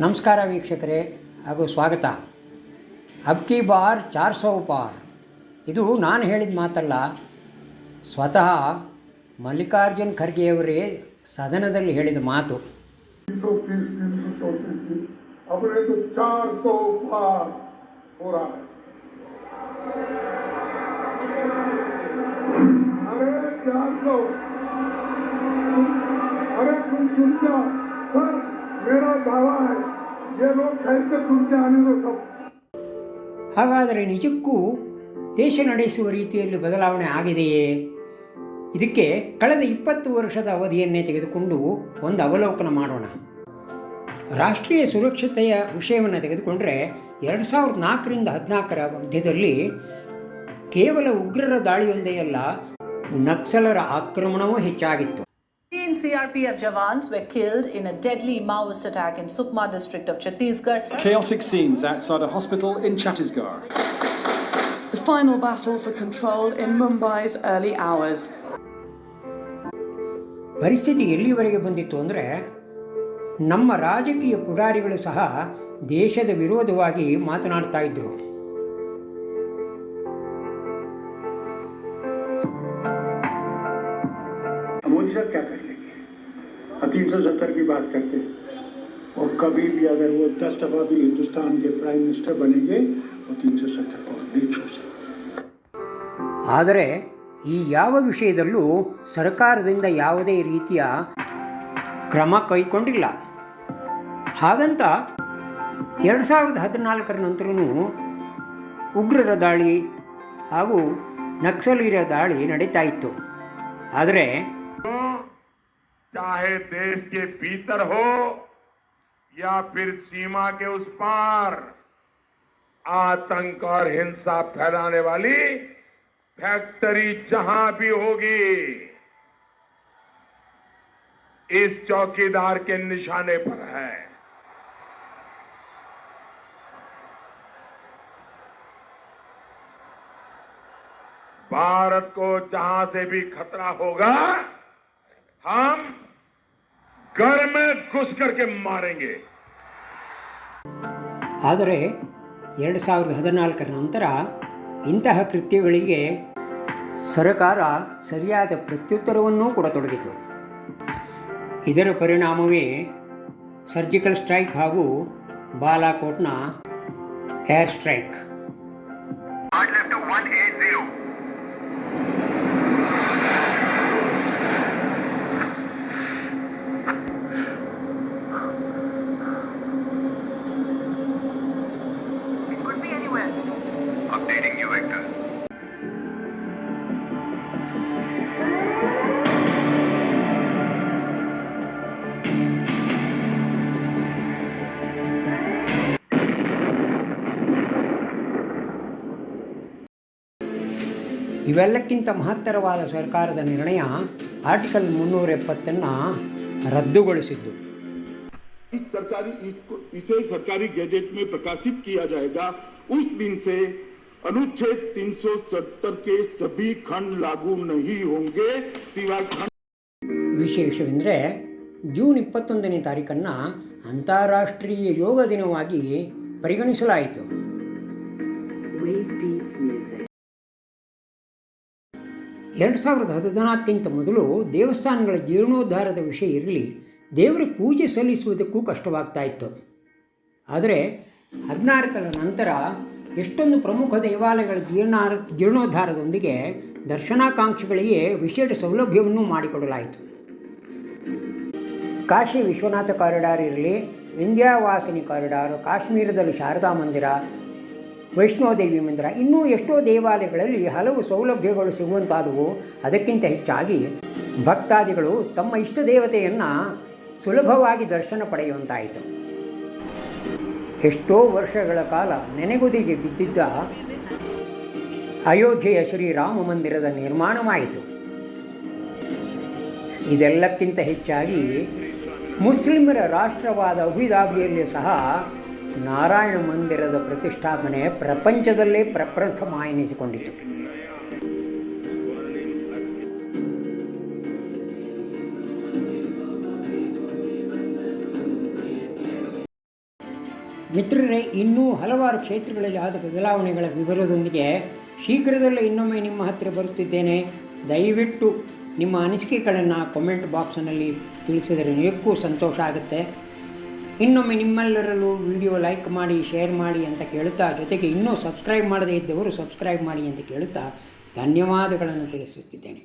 ನಮಸ್ಕಾರ ವೀಕ್ಷಕರೇ ಹಾಗೂ ಸ್ವಾಗತ ಅಬ್ ಕಿ ಬಾರ್ ಚಾರ್ ಸೌ ಪಾರ್ ಇದು ನಾನು ಹೇಳಿದ ಮಾತಲ್ಲ ಸ್ವತಃ ಮಲ್ಲಿಕಾರ್ಜುನ್ ಖರ್ಗೆಯವರೇ ಸದನದಲ್ಲಿ ಹೇಳಿದ ಮಾತು तीन सौ तीस तीन ये लोग कैसे सुन के आने दो सब ಹಾಗಾದರೆ ನಿಜಕ್ಕೂ ದೇಶ ನಡೆಸುವ ರೀತಿಯಲ್ಲಿ ಬದಲಾವಣೆ ಆಗಿದೆಯೇ ಇದಕ್ಕೆ ಕಳೆದ ಇಪ್ಪತ್ತು ವರ್ಷದ ಅವಧಿಯನ್ನೇ ತೆಗೆದುಕೊಂಡು ಒಂದು ಅವಲೋಕನ ಮಾಡೋಣ ರಾಷ್ಟ್ರೀಯ ಸುರಕ್ಷತೆಯ ವಿಷಯವನ್ನು ತೆಗೆದುಕೊಂಡರೆ ಎರಡು ಸಾವಿರದ ನಾಲ್ಕರಿಂದ ಹದಿನಾಲ್ಕರ ಮಧ್ಯದಲ್ಲಿ ಕೇವಲ ಉಗ್ರರ ದಾಳಿಯೊಂದೇ ಅಲ್ಲ ನಕ್ಸಲರ ಆಕ್ರಮಣವೂ ಹೆಚ್ಚಾಗಿತ್ತು 15 CRPF jawans were killed in a deadly Maoist attack in Sukma district of Chhattisgarh. Chaotic scenes outside a hospital in Chhattisgarh. The final battle for control in Mumbai's early hours. ಪರಿಸ್ಥಿತಿ ಎಲ್ಲಿವರೆಗೆ ಬಂದಿತ್ತು ಅಂದರೆ ನಮ್ಮ ರಾಜಕೀಯ ಪುಡಾರಿಗಳು ಸಹ ದೇಶದ ವಿರೋಧವಾಗಿ ಮಾತನಾಡ್ತಾ ಇದ್ದರು मोदी साहब क्या कर लेंगे तीन सौ सत्तर की बात करते हैं और कभी भी अगर वो दस दफा भी हिंदुस्तान के प्राइम मिनिस्टर बनेंगे वो तीन सौ सत्तर को नहीं छू सकते ಆದರೆ ಈ ಯಾವ ವಿಷಯದಲ್ಲೂ ಸರ್ಕಾರದಿಂದ ಯಾವುದೇ ರೀತಿಯ ಕ್ರಮ ಕೈಗೊಂಡಿಲ್ಲ ಹಾಗಂತ ಎರಡು ಸಾವಿರದ ಹದಿನಾಲ್ಕರ ನಂತರನೂ ಉಗ್ರರ ದಾಳಿ ಹಾಗೂ ನಕ್ಸಲೀರ ದಾಳಿ ನಡೀತಾ ಇತ್ತು ಆದರೆ चाहे देश के भीतर हो या फिर सीमा के उस पार, आतंक और हिंसा फैलाने वाली फैक्ट्री जहाँ भी होगी, इस चौकीदार के निशाने पर है। भारत को जहाँ से भी खतरा होगा, हम घर में घुस करके मारेंगे ಆದರೆ ಎರಡು ಸಾವಿರದ ಹದಿನಾಲ್ಕರ ನಂತರ ಇಂತಹ ಕೃತ್ಯಗಳಿಗೆ ಸರ್ಕಾರ ಸರಿಯಾದ ಪ್ರತ್ಯುತ್ತರವನ್ನೂ ಕೊಡತೊಡಗಿತು ಇದರ ಪರಿಣಾಮವೇ ಸರ್ಜಿಕಲ್ ಸ್ಟ್ರೈಕ್ ಹಾಗೂ ಬಾಲಾಕೋಟ್ನ ಏರ್ ಸ್ಟ್ರೈಕ್ ಇವೆಲ್ಲಕ್ಕಿಂತ ಮಹತ್ತರವಾದ ಸರ್ಕಾರದ ನಿರ್ಣಯ ಆರ್ಟಿಕಲ್ ಮುನ್ನೂರ ಎಪ್ಪತ್ತನ್ನು ರದ್ದುಗೊಳಿಸಿದ್ದು इस सरकारी इसको इसे सरकारी गैजेट में प्रकाशित किया जाएगा उस दिन से अनुच्छेद 370 के सभी खंड लागू नहीं होंगे सिवाय खंड ವಿಶೇಷವೆಂದರೆ ಜೂನ್ ಇಪ್ಪತ್ತೊಂದನೇ ತಾರೀಕನ್ನು ಅಂತಾರಾಷ್ಟ್ರೀಯ ಯೋಗ ದಿನವಾಗಿ ಪರಿಗಣಿಸಲಾಯಿತು ಎರಡು ಸಾವಿರದ ಹದಿನಾಲ್ಕಿಂತ ಮೊದಲು ದೇವಸ್ಥಾನಗಳ ಜೀರ್ಣೋದ್ಧಾರದ ವಿಷಯ ಇರಲಿ, ದೇವರ ಪೂಜೆ ಸಲ್ಲಿಸುವುದಕ್ಕೂ ಕಷ್ಟವಾಗ್ತಾ ಇತ್ತು. ಆದರೆ ಹದಿನಾಲ್ಕರ ನಂತರ ಎಷ್ಟೊಂದು ಪ್ರಮುಖ ದೇವಾಲಯಗಳ ಜೀರ್ಣಾರ, ಜೀರ್ಣೋದ್ಧಾರದೊಂದಿಗೆ ದರ್ಶನಾಕಾಂಕ್ಷಿಗಳಿಗೆ ವಿಶೇಷ ಸೌಲಭ್ಯವನ್ನು ಮಾಡಿಕೊಡಲಾಯಿತು. ಕಾಶಿ ವಿಶ್ವನಾಥ ಕಾರಿಡಾರ್ ಇರಲಿ, ವಿಂಧ್ಯಾವಾಸಿನಿ ಕಾರಿಡಾರ್, ಕಾಶ್ಮೀರದಲ್ಲಿ ಶಾರದಾ ಮಂದಿರ ವೈಷ್ಣೋದೇವಿ ಮಂದಿರ. ಇನ್ನೂ ಎಷ್ಟೋ ದೇವಾಲಯಗಳಲ್ಲಿ ಹಲವು ಸೌಲಭ್ಯಗಳು ಸಿಗುವಂತಾದವು. ಅದಕ್ಕಿಂತ ಹೆಚ್ಚಾಗಿ ಭಕ್ತಾದಿಗಳು ತಮ್ಮ ಇಷ್ಟ ದೇವತೆಯನ್ನು ಸುಲಭವಾಗಿ ದರ್ಶನ ಪಡೆಯುವಂತಾಯಿತು. ಎಷ್ಟೋ ವರ್ಷಗಳ ಕಾಲ ನೆನೆಗುದಿಗೆ ಬಿದ್ದಿದ್ದ ಅಯೋಧ್ಯೆಯ ಶ್ರೀರಾಮ ಮಂದಿರದ ನಿರ್ಮಾಣವಾಯಿತು. ಇದೆಲ್ಲಕ್ಕಿಂತ ಹೆಚ್ಚಾಗಿ ಮುಸ್ಲಿಮರ ರಾಷ್ಟ್ರವಾದ ಅಬುದಾಬಿಯಲ್ಲಿ ಸಹ ನಾರಾಯಣ ಮಂದಿರದ ಪ್ರತಿಷ್ಠಾಪನೆ ಪ್ರಪಂಚದಲ್ಲೇ ಪ್ರಪ್ರಥಮ ಎನಿಸಿಕೊಂಡಿತು. ಮಿತ್ರರೇ, ಇನ್ನೂ ಹಲವಾರು ಕ್ಷೇತ್ರಗಳಲ್ಲಿ ಆದ ಬದಲಾವಣೆಗಳ ವಿವರದೊಂದಿಗೆ ಶೀಘ್ರದಲ್ಲೇ ಇನ್ನೊಮ್ಮೆ ನಿಮ್ಮ ಹತ್ತಿರ ಬರುತ್ತಿದ್ದೇನೆ. ದಯವಿಟ್ಟು ನಿಮ್ಮ ಅನಿಸಿಕೆಗಳನ್ನು ಕಾಮೆಂಟ್ ಬಾಕ್ಸ್ನಲ್ಲಿ ತಿಳಿಸಿದರೆ ನಿಜಕ್ಕೂ ಸಂತೋಷ ಆಗುತ್ತೆ. ಇನ್ನೊಮ್ಮೆ ನಿಮ್ಮೆಲ್ಲರಲ್ಲೂ ವಿಡಿಯೋ ಲೈಕ್ ಮಾಡಿ ಶೇರ್ ಮಾಡಿ ಅಂತ ಕೇಳುತ್ತಾ, ಜೊತೆಗೆ ಇನ್ನೂ ಸಬ್ಸ್ಕ್ರೈಬ್ ಮಾಡದೇ ಇದ್ದವರು ಸಬ್ಸ್ಕ್ರೈಬ್ ಮಾಡಿ ಅಂತ ಕೇಳುತ್ತಾ ಧನ್ಯವಾದಗಳನ್ನು ತಿಳಿಸುತ್ತಿದ್ದೇನೆ.